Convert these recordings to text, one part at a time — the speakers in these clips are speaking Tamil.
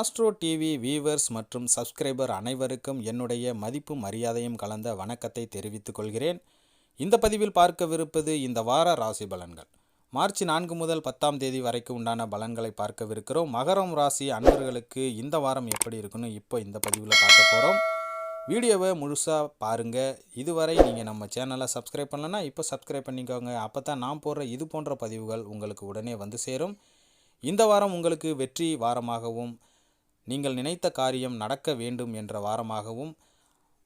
ஆஸ்ட்ரோ டிவி வீவர்ஸ் மற்றும் சப்ஸ்கிரைபர் அனைவருக்கும் என்னுடைய மதிப்பு மரியாதையும் கலந்த வணக்கத்தை தெரிவித்துக் கொள்கிறேன். இந்த பதிவில் பார்க்கவிருப்பது இந்த வார ராசி பலன்கள். மார்ச் நான்கு முதல் பத்தாம் தேதி வரைக்கும் உண்டான பலன்களை பார்க்கவிருக்கிறோம். மகரம் ராசி அன்பர்களுக்கு இந்த வாரம் எப்படி இருக்குன்னு இப்போ இந்த பதிவில் பார்க்க போகிறோம் வீடியோவை முழுசாக பாருங்கள் இதுவரை நீங்கள் நம்ம சேனலை சப்ஸ்கிரைப் பண்ணலன்னா இப்போ சப்ஸ்கிரைப் பண்ணிக்கோங்க. அப்போ தான் நான் போடுற இது போன்ற பதிவுகள் உங்களுக்கு உடனே வந்து சேரும். இந்த வாரம் உங்களுக்கு வெற்றி வாரமாகவும் நீங்கள் நினைத்த காரியம் நடக்க வேண்டும் என்ற வாரமாகவும்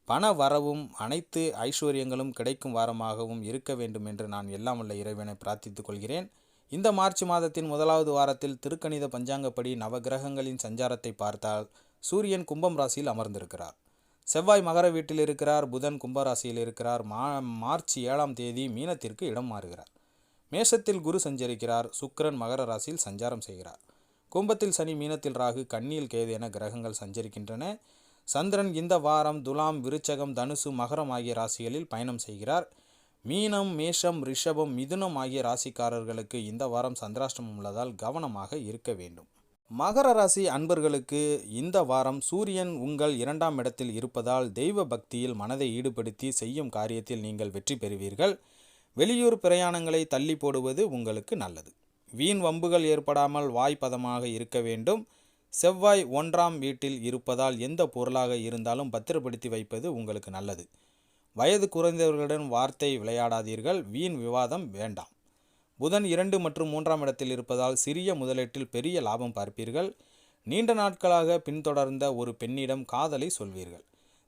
பண வரவும் அனைத்து ஐஸ்வர்யங்களும் கிடைக்கும் வாரமாகவும் இருக்க வேண்டும் என்று நான் எல்லாம் உள்ள இறைவனை பிரார்த்தித்துக் கொள்கிறேன். இந்த மார்ச் மாதத்தின் முதலாவது வாரத்தில் திருக்கணித பஞ்சாங்கப்படி நவகிரகங்களின் சஞ்சாரத்தை பார்த்தால் சூரியன் கும்பம் ராசியில் அமர்ந்திருக்கிறார். செவ்வாய் மகர வீட்டில் இருக்கிறார் புதன் கும்பராசியில் இருக்கிறார் மா மார்ச் ஏழாம் தேதி மீனத்திற்கு இடம் மாறுகிறார். மேஷத்தில் குரு சஞ்சரிக்கிறார் சுக்கரன் மகர ராசியில் சஞ்சாரம் செய்கிறார். கும்பத்தில் சனி மீனத்தில் ராகு கண்ணியில் கேது என கிரகங்கள் சஞ்சரிக்கின்றன. சந்திரன் இந்த வாரம் துலாம் விருச்சகம் தனுசு மகரம் ஆகிய ராசிகளில் பயணம் செய்கிறார். மீனம் மேஷம் ரிஷபம் மிதுனம் ஆகிய ராசிக்காரர்களுக்கு இந்த வாரம் சந்திராஷ்டமம் உள்ளதால் கவனமாக இருக்க வேண்டும். மகர ராசி அன்பர்களுக்கு இந்த வாரம் சூரியன் உங்கள் இரண்டாம் இடத்தில் இருப்பதால் தெய்வ பக்தியில் மனதை ஈடுபடுத்தி செய்யும் காரியத்தில் நீங்கள் வெற்றி பெறுவீர்கள். வெளியூர் பிரயாணங்களை தள்ளி போடுவது உங்களுக்கு நல்லது. வீண் வம்புகள் ஏற்படாமல் வாய்ப்பதமாக இருக்க வேண்டும். செவ்வாய் ஒன்றாம் வீட்டில் இருப்பதால் எந்த பொருளாக இருந்தாலும் பத்திரப்படுத்தி வைப்பது உங்களுக்கு நல்லது. வயது குறைந்தவர்களுடன் வார்த்தை விளையாடாதீர்கள். வீண் விவாதம் வேண்டாம். புதன் இரண்டு மற்றும் மூன்றாம் இடத்தில் இருப்பதால் சிறிய முதலீட்டில் பெரிய லாபம் பார்ப்பீர்கள். நீண்ட நாட்களாக பின்தொடர்ந்த ஒரு பெண்ணிடம் காதலை சொல்வீர்கள்.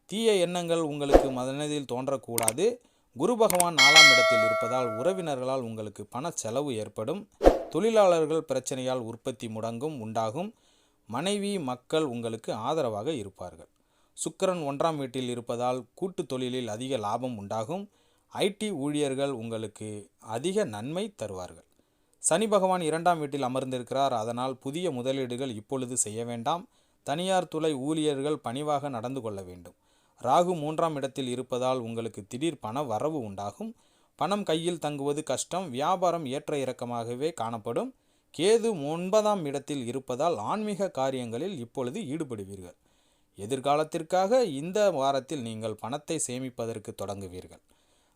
தீய எண்ணங்கள் உங்களுக்கு மனதில் தோன்றக்கூடாது. குரு பகவான் நாலாம் இடத்தில் இருப்பதால் உறவினர்களால் உங்களுக்கு பண செலவு ஏற்படும். தொழிலாளர்கள் பிரச்சனையால் உற்பத்தி முடங்கும் உண்டாகும். மனைவி மக்கள் உங்களுக்கு ஆதரவாக இருப்பார்கள். சுக்கிரன் ஒன்றாம் வீட்டில் இருப்பதால் கூட்டு தொழிலில் அதிக லாபம் உண்டாகும். ஐடி ஊழியர்கள் உங்களுக்கு அதிக நன்மை தருவார்கள். சனி பகவான் இரண்டாம் வீட்டில் அமர்ந்திருக்கிறார். அதனால் புதிய முதலீடுகள் இப்பொழுது செய்ய வேண்டாம். தனியார் துறை ஊழியர்கள் பணிவாக நடந்து கொள்ள வேண்டும். ராகு மூன்றாம் இடத்தில் இருப்பதால் உங்களுக்கு திடீர் பண வரவு உண்டாகும். பணம் கையில் தங்குவது கஷ்டம் வியாபாரம் ஏற்ற இறக்கமாகவே காணப்படும். கேது ஒன்பதாம் இடத்தில் இருப்பதால் ஆன்மீக காரியங்களில் இப்பொழுது ஈடுபடுவீர்கள். எதிர்காலத்திற்காக இந்த வாரத்தில் நீங்கள் பணத்தை சேமிப்பதற்கு தொடங்குவீர்கள்.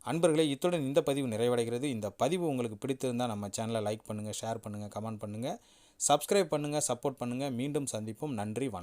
அன்பர்களே இத்துடன் இந்த பதிவு நிறைவடைகிறது. இந்த பதிவு உங்களுக்கு பிடித்திருந்தால் நம்ம சேனலை லைக் பண்ணுங்கள் ஷேர் பண்ணுங்கள் கமெண்ட் பண்ணுங்கள் சப்ஸ்கிரைப் பண்ணுங்கள் சப்போர்ட் பண்ணுங்கள் மீண்டும் சந்திப்போம். நன்றி வணக்கம்.